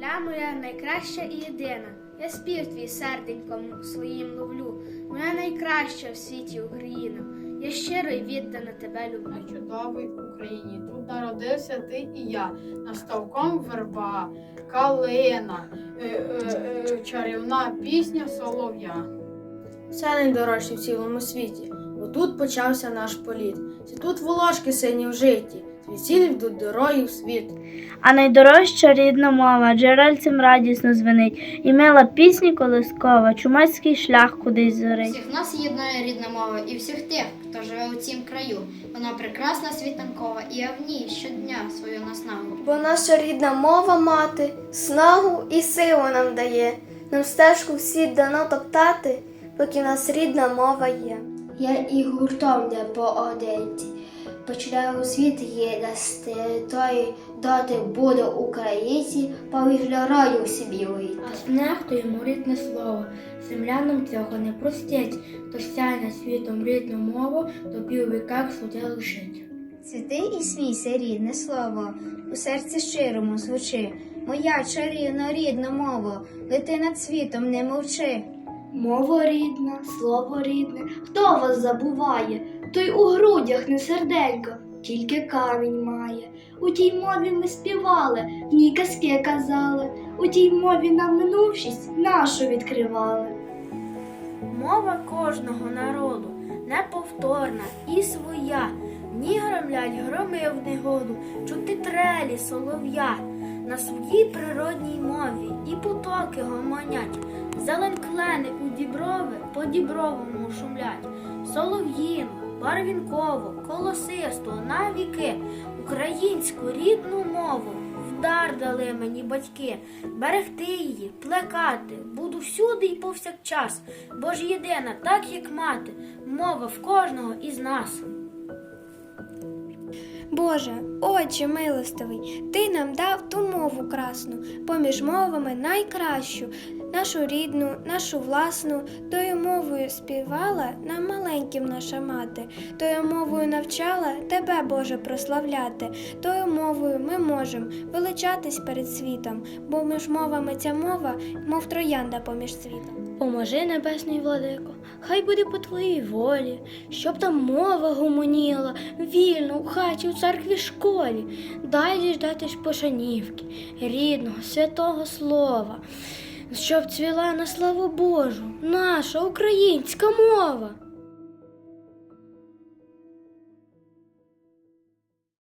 Земля моя найкраща і єдина. Я спів твій серденьком своїм ловлю. Моя найкраща в світі Україна. Я щиро й віддано тебе люблю. На чудовій Україні. Тут народився ти і я. Наставком верба, калина, е, е, е, чарівна пісня солов'я. Все найдорожче в цілому світі. Бо тут почався наш політ. Це тут волошки сині в житті, звідсіль йдуть дороги в світ. А найдорожча рідна мова джерельцем радісно звенить, і мила пісні колискова, чумацький шлях кудись зорить. Всіх нас єднає рідна мова і всіх тих, хто живе у цім краю. Вона прекрасна світанкова, і я в ній щодня свою наснагу. Бо наша рідна мова мати снагу і силу нам дає. Нам стежку всі дано топтати, поки в нас рідна мова є. Я і гуртом не поодинці. Починаю у світ є з території, доти буде українці, повіжля раю собі вийти. А знехтуємо рідне слово, земля нам цього не простить, тож сяйна світом рідну мову, тобі у віках суде лишить. Святи і смійся, рідне слово, у серці щирому звучи. Моя чарівна рідна мова, лети над світом, не мовчи. Мова рідна, слово рідне, хто вас забуває? Той у грудях не серденько, тільки камінь має. У тій мові ми співали, в ній казки казали, у тій мові нам минувшість нашу відкривали. Мова кожного народу неповторна і своя. В ній громлять громи в негоду, чути трелі солов'я. На своїй природній мові і потоки гомонять. Зелень клени у діброви по дібровому шумлять. Солов'їну, барвінково, колосисто, на віки, українську рідну мову. Дар дали мені батьки, берегти її, плекати, буду всюди і повсякчас, бо ж єдина, так як мати, мова в кожного із нас. Боже, Отче милостивий, Ти нам дав ту мову красну, поміж мовами найкращу, нашу рідну, нашу власну, тою мовою співала нам маленьким наша мати, тою мовою навчала тебе, Боже, прославляти, тою мовою ми можемо величатись перед світом, бо між мовами ця мова, мов троянда поміж світом. Поможи, небесний владико, хай буде по твоїй волі, щоб там мова гомоніла вільно у хаті, у церкві, школі. Дай діждати ж пошанівки, рідного, святого слова, щоб цвіла на славу Божу наша українська мова.